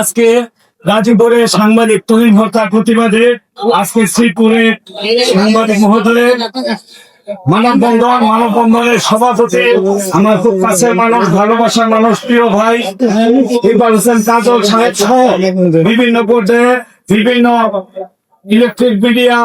আজকে গাজীপুরে সাংবাদিক তহিন হত্যার প্রতিবাদে আজকে শ্রীপুরে সাংবাদিক মহোদয়ের মানববন্ধন মানববন্ধনের সভাপতি, আমার খুব কাছের মানুষ, ভালোবাসার মানুষ, প্রিয় ভাই, ইকবাল হোসেন কাজল সাহেব সহ বিভিন্ন পর্যায়ে বিভিন্ন ইলেকট্রিক মিডিয়া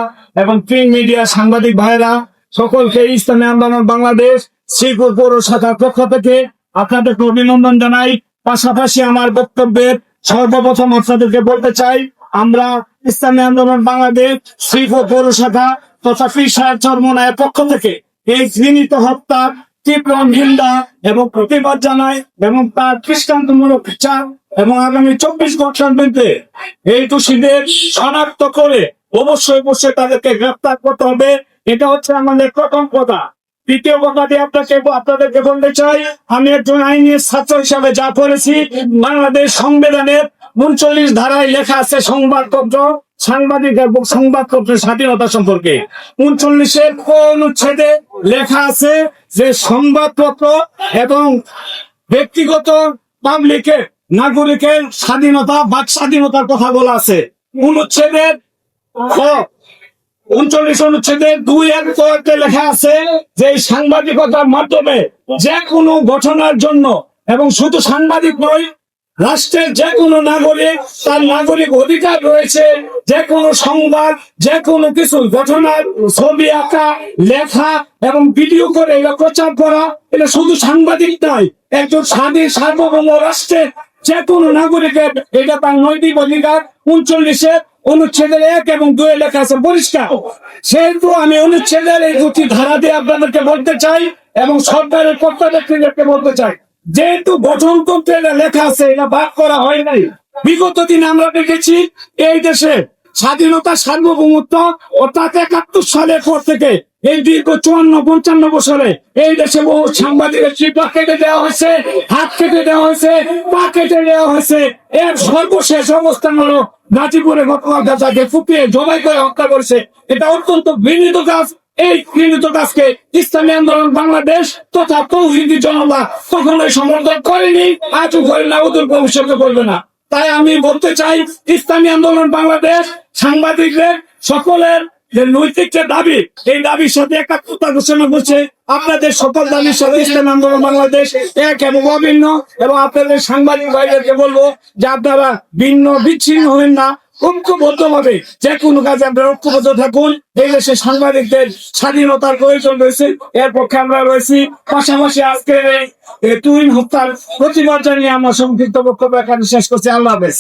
এবং প্রিন্ট মিডিয়া সাংবাদিক ভাইরা, সকলকে ইসলামী আন্দোলন বাংলাদেশ শ্রীপুর পৌর শাখার পক্ষ থেকে আপনাদেরকে অভিনন্দন জানাই। পাশাপাশি আমার বক্তব্যের সর্বপ্রথম আপনাদেরকে বলতে চাই, আমরা ইসলামী আন্দোলন বাংলাদেশ শ্রীপুর পৌর শাখা তথা সাহেব চরমনায়ের পক্ষ থেকে এই ঘৃণিত হত্যার তীব্র নিন্দা এবং প্রতিবাদ জানাই এবং তার দৃষ্টান্তমূলক বিচার এবং আগামী চব্বিশ ঘণ্টার মধ্যে এই দোষীদের শনাক্ত করে অবশ্যই অবশ্যই তাদেরকে গ্রেপ্তার করতে হবে। এটা হচ্ছে আমাদের প্রথম কথা। দ্বিতীয় কথাটি আপনাকে আপনাদেরকে বলতে চাই, আমি একজন আইনি ছাত্র হিসাবে যা করেছি বাংলাদেশ সংবিধানের উনচল্লিশ ধারায় লেখা আছে সংবাদপত্র সাংবাদিক এবং সংবাদপত্রের স্বাধীনতা সম্পর্কে। উনচল্লিশের কোন উচ্ছেদে লেখা আছে যে সংবাদপত্র এবং ব্যক্তিগত পাবলিকের, নাগরিকের স্বাধীনতা, বাক স্বাধীনতার কথা বলা আছে? অনুচ্ছেদের উনচল্লিশ অনুচ্ছেদের দুই এক কয়েকটা লেখা আছে যে সাংবাদিকতার মাধ্যমে যে কোনো ঘটনার জন্য এবং শুধু সাংবাদিক নয়, রাষ্ট্রের যে কোনো নাগরিক, তার নাগরিক অধিকার রয়েছে যে কোনো সংবাদ যে কোনো কিছু, ঘটনার ছবি আঁকা, লেখা এবং ভিডিও করে এটা প্রচার করা, এটা শুধু সাংবাদিক নয়, একজন স্বাধীন সার্বভৌম রাষ্ট্রের যে কোনো নাগরিকের, এটা তার নৈতিক অধিকার। উনচল্লিশের অনুচ্ছেদের এক এবং দুই লেখা আছে পরিষ্কার। সেহেতু আমি অনুচ্ছেদের এই দুটি ধারা দিয়ে আপনাদেরকে বলতে চাই এবং সরকারের কর্তাদেরকে বলতে চাই। যেহেতু গঠনতন্ত্রে লেখা আছে এটা ভাগ করা হয় নাই। বিগত দিনে আমরা দেখেছি এই দেশে স্বাধীনতা সার্বভৌমত্ব অর্থাৎ একাত্তর সালের পর থেকে এই দীর্ঘ চুয়ান্ন, পঞ্চান্ন বছরে এই দেশে বহু সাংবাদিকের চিপা কেটে দেওয়া হয়েছে, হাত কেটে দেওয়া হয়েছে, পা কেটে দেওয়া হয়েছে। এর সর্বশেষ অবস্থান হলো গাজীপুরে গতকাল তাকে ফুপিয়ে জবাই করে হত্যা করেছে। এটা অত্যন্ত ঘৃণিত কাজ। এই ঘৃণিত কাজকে ইসলামী আন্দোলন বাংলাদেশ তথা তৌহিদি জনতা কখনোই সমর্থন করেনি, আজও করে না ওদের ভবিষ্যতে করবে না। তাই আমি বলতে চাই, ইসলামী আন্দোলন বাংলাদেশ, সাংবাদিকদের, সকলের যে নৈতিক যে দাবি, এই দাবির সাথে একাত্মতা ঘোষণা করছে আপনাদের সকল দাবির সাথে ইসলাম আন্দোলন বাংলাদেশ এক এবং অভিন্ন এবং আপনাদের সাংবাদিক ভাইদেরকে বলব যে আপনারা ভিন্ন, বিচ্ছিন্ন হবেন না। ঐক্যবদ্ধ যে কোনো কাজে আপনারা ঐক্যবদ্ধ থাকুন। এই দেশে সাংবাদিকদের স্বাধীনতার প্রয়োজন রয়েছে। এর পক্ষে আমরা রয়েছি। পাশাপাশি আজকে তুইন হত্যার প্রতিবাদ জানিয়ে আমরা সংক্ষিপ্ত বক্তব্য এখানে শেষ করছি। আল্লাহ হাফেজ।